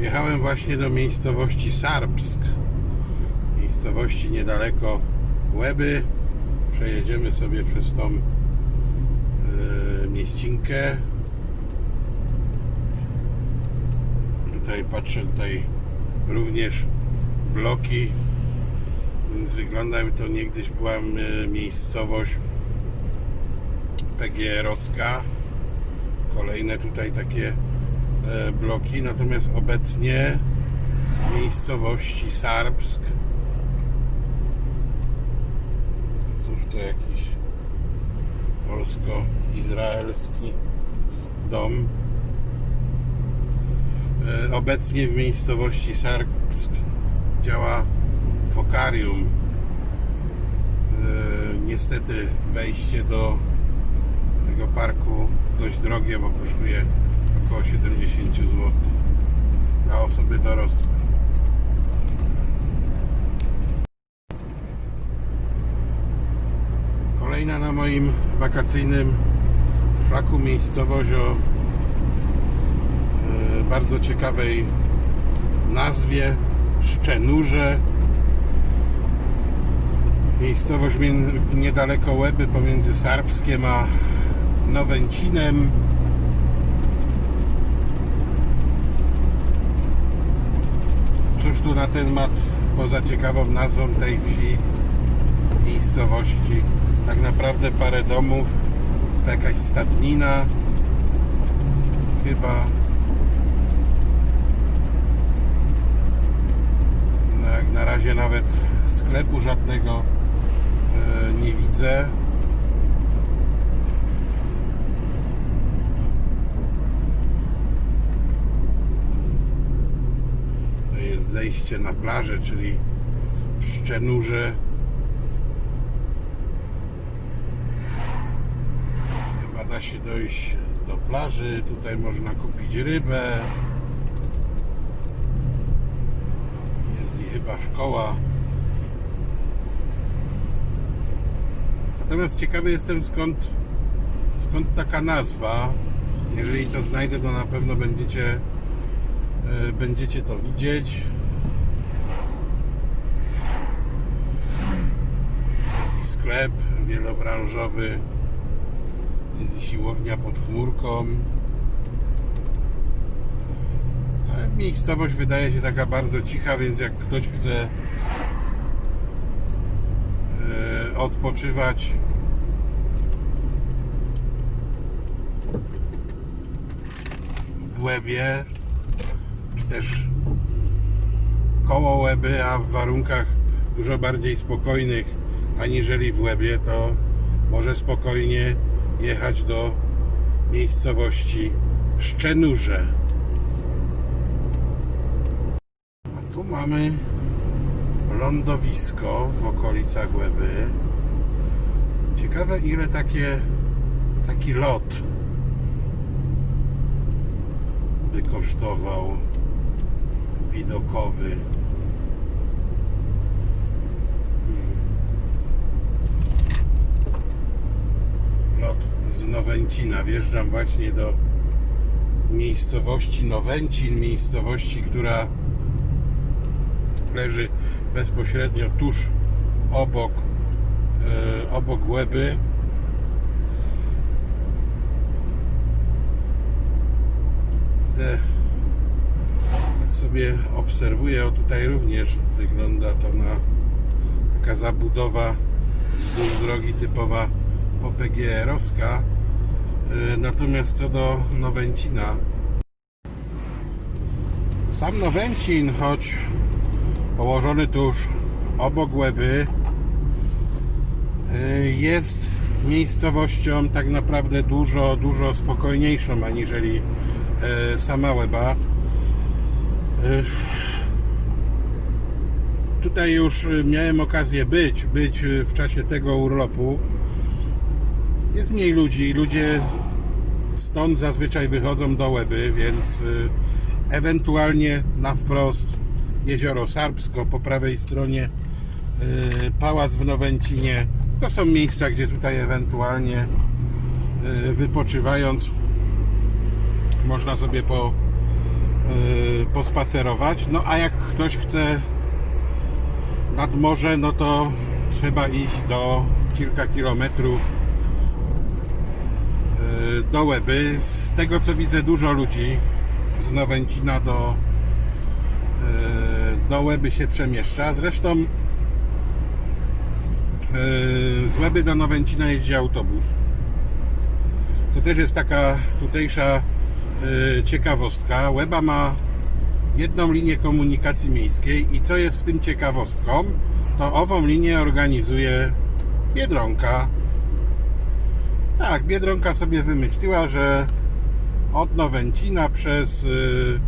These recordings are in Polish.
Jechałem właśnie do miejscowości Sarbsk. Miejscowości niedaleko Łeby. Przejedziemy sobie przez tą e, mieścinkę. Tutaj patrzę, tutaj również bloki, więc wygląda to niegdyś była e, miejscowość PGR-owska. Kolejne tutaj takie bloki, natomiast obecnie w miejscowości Sarbsk cóż to jakiś polsko-izraelski dom. E, obecnie w miejscowości Sarbsk działa fokarium E, niestety wejście do tego parku dość drogie, bo kosztuje około 70 zł dla osoby dorosłej. Kolejna na moim wakacyjnym szlaku miejscowość o e, bardzo ciekawej nazwie Szczenurze. Miejscowość niedaleko Łeby pomiędzy Sarbskiem a Nowęcinem. Tu na temat poza ciekawą nazwą tej wsi, miejscowości? Tak naprawdę parę domów, to jakaś stadnina, chyba. No jak na razie nawet sklepu żadnego e, nie widzę. To jest zejście na plażę, czyli w Szczenurze. Chyba da się dojść do plaży. Tutaj można kupić rybę. Jest i chyba szkoła. Natomiast ciekawy jestem skąd, skąd taka nazwa. Jeżeli to znajdę, to na pewno będziecie, e, będziecie to widzieć. Jest i sklep wielobranżowy. Jest siłownia pod chmurką. Ale miejscowość wydaje się taka bardzo cicha, więc jak ktoś chce e, odpoczywać w Łebie też koło Łeby, a w warunkach dużo bardziej spokojnych aniżeli w Łebie, to może spokojnie jechać do miejscowości Szczenurze. A tu mamy lądowisko w okolicach Łeby. Ciekawe ile takie taki lot by kosztował widokowy. Lot z Nowęcina. Wjeżdżam właśnie do miejscowości Nowęcin, miejscowości, która leży bezpośrednio tuż obok, e, obok Łeby. Te, tak sobie obserwuję, o tutaj również wygląda to na taka zabudowa wzdłuż drogi typowa po PGR-owska. E, Natomiast co do Nowęcina, sam Nowęcin, choć położony tuż obok Łeby, y, jest miejscowością tak naprawdę dużo, dużo spokojniejszą aniżeli y, sama Łeba. Y, Tutaj już y, miałem okazję być, być y, w czasie tego urlopu. Jest mniej ludzi, ludzie stąd zazwyczaj wychodzą do Łeby, więc y, ewentualnie na wprost jezioro Sarbsko, po prawej stronie y, pałac w Nowęcinie. To są miejsca, gdzie tutaj ewentualnie y, wypoczywając można sobie po, pospacerować. No a jak ktoś chce nad morze, no to trzeba iść do kilka kilometrów do Łeby. Z tego co widzę, dużo ludzi z Nowęcina do, e, do Łeby się przemieszcza. Zresztą e, z Łeby do Nowęcina jeździ autobus. To też jest taka tutejsza e, ciekawostka. Łeba ma jedną linię komunikacji miejskiej i co jest w tym ciekawostką, to ową linię organizuje Biedronka. Tak, Biedronka sobie wymyśliła, że od Nowęcina przez y,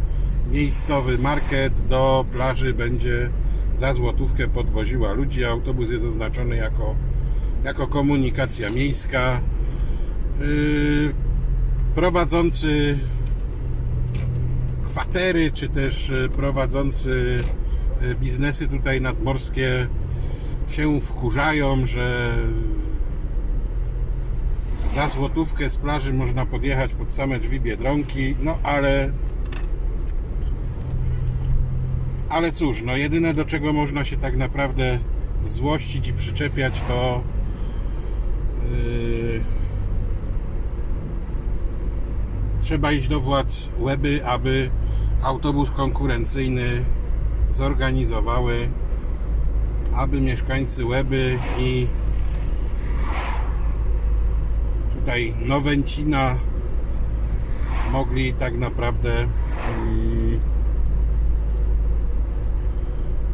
miejscowy market do plaży będzie za złotówkę podwoziła ludzi. Autobus jest oznaczony jako, jako komunikacja miejska. Y, prowadzący kwatery, czy też y, prowadzący biznesy tutaj nadmorskie się wkurzają, że za złotówkę z plaży można podjechać pod same drzwi Biedronki, no ale ale cóż, no jedyne do czego można się tak naprawdę złościć i przyczepiać to yy, trzeba iść do władz Łeby, aby autobus konkurencyjny zorganizowały, aby mieszkańcy Łeby i tutaj Nowęcina mogli tak naprawdę mm,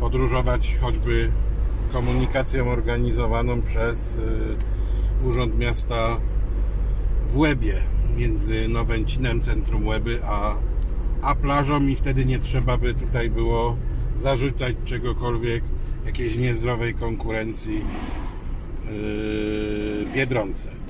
podróżować choćby komunikacją organizowaną przez y, Urząd Miasta w Łebie między Nowęcinem, centrum Łeby, a, a plażą i wtedy nie trzeba by tutaj było zarzucać czegokolwiek, jakiejś niezdrowej konkurencji yy, Biedronce.